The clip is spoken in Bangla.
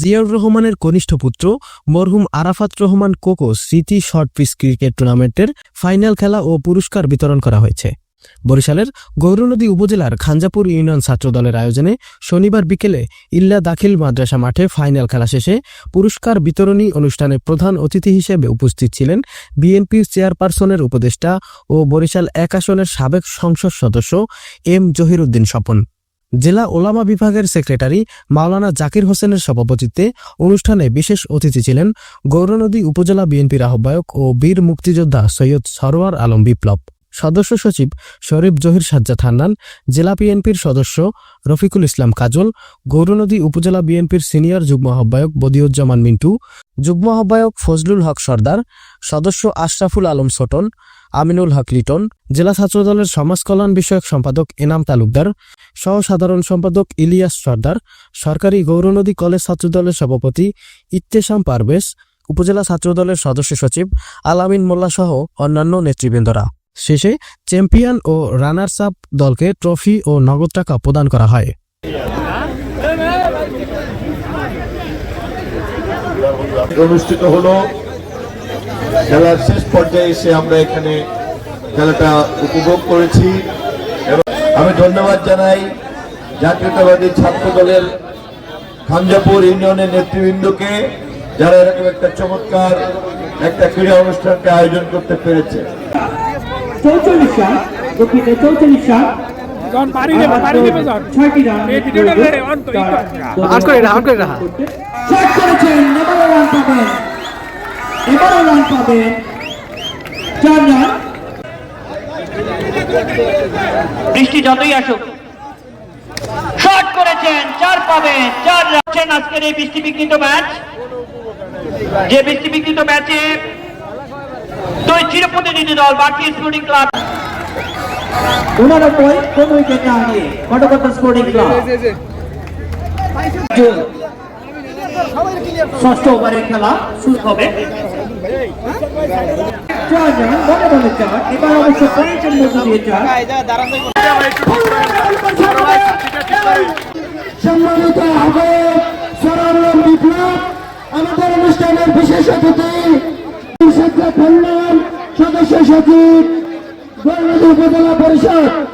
জিয়াউর রহমানের কনিষ্ঠ পুত্র, মরহুম আরাফাত রহমান কোকো স্মৃতি শর্ট পিস ক্রিকেট টুর্নামেন্টের ফাইনাল খেলা ও পুরস্কার বিতরণ করা হয়েছে। বরিশালের গৌরনদী উপজেলার খাঞ্জাপুর ইউনিয়ন ছাত্রদলের আয়োজনে শনিবার বিকেলে ইল্লা দাখিল মাদ্রাসা মাঠে ফাইনাল খেলা শেষে পুরস্কার বিতরণী অনুষ্ঠানে প্রধান অতিথি হিসেবে উপস্থিত ছিলেন বিএনপির চেয়ারপারসনের উপদেষ্টা ও বরিশাল এক আসনের সাবেক সংসদ সদস্য এম জহিরুদ্দিন স্বপন। জেলা ওলামা বিভাগের সেক্রেটারি মাওলানা জাকির হোসেনের সভাপতিত্বে অনুষ্ঠানে বিশেষ অতিথি ছিলেন গৌরনদী উপজেলা বিএনপির আহ্বায়ক ও বীর মুক্তিযোদ্ধা সৈয়দ সরোয়ার আলম বিপ্লব। সদস্য সচিব শরীফ জহির সাজ্জাদ হান্নান, জেলা বিএনপির সদস্য রফিকুল ইসলাম কাজল, গৌরনদী উপজেলা বিএনপির সিনিয়র যুগ্ম আহ্বায়ক বদিউজ্জামান মিন্টু, যুগ্ম আহ্বায়ক ফজলুল হক সর্দার, সদস্য আশরাফুল আলম ছোটন আমিনুল হক লিটন, জেলা ছাত্রদলের সমাজ কল্যাণ বিষয়ক সম্পাদক এনাম তালুকদার সহ সাধারণ সম্পাদক ইলিয়াস সর্দার, সরকারি গৌরনদী কলেজ ছাত্রদলের সভাপতি ইত্তেশাম পারভেজ, উপজেলা ছাত্রদলের সদস্য সচিব আলামিন মোল্লা সহ অন্যান্য নেতৃবৃন্দরা। শেষে চ্যাম্পিয়ন ও রানার্স আপ দলকে ট্রফি ও নগদ টাকা প্রদান করা হয়। অনুষ্ঠিত হলো খেলার শেষ পর্যায়ে এসে আমরা এখানে খেলাটা উপভোগ করেছি। এবং আমি ধন্যবাদ জানাই জাতীয়তাবাদী ছাত্র দলের খানজাপুর ইউনিয়নের নেতৃবৃন্দকে, যারা এরকম একটা চমৎকার একটা ক্রীড়া অনুষ্ঠানকে আয়োজন করতে পেরেছে। চৌচল্লিশ রান। দক্ষিণে চৌচল্লিশ রান। ছয়টি রান পাবেন। পাবেন। বৃষ্টি যতই আসুক। শট করেছেন চার পাবে চার রাখছেন আজকের এই বৃষ্টি বিঘ্নিত ম্যাচ। যে বৃষ্টি বিঘ্নিত ম্যাচে দুই চিরপ্রতিনিধি দল বাকি স্পোর্টিং ক্লাব উনানব্বই কোন উইকেট না হারিয়ে কটকতা স্পোর্টিং ক্লাব জুন। ষষ্ঠ ওভারের খেলা শুরু হবে। চার মনে মনে চার এবার অবশ্য পয়েন্টের মধ্যে দিয়ে চার। সম্মানিত আহ্বায়ক আমাদের অনুষ্ঠানের বিশেষ অতিথি হান্নান সদস্য সচিব উপজেলা পরিষদ।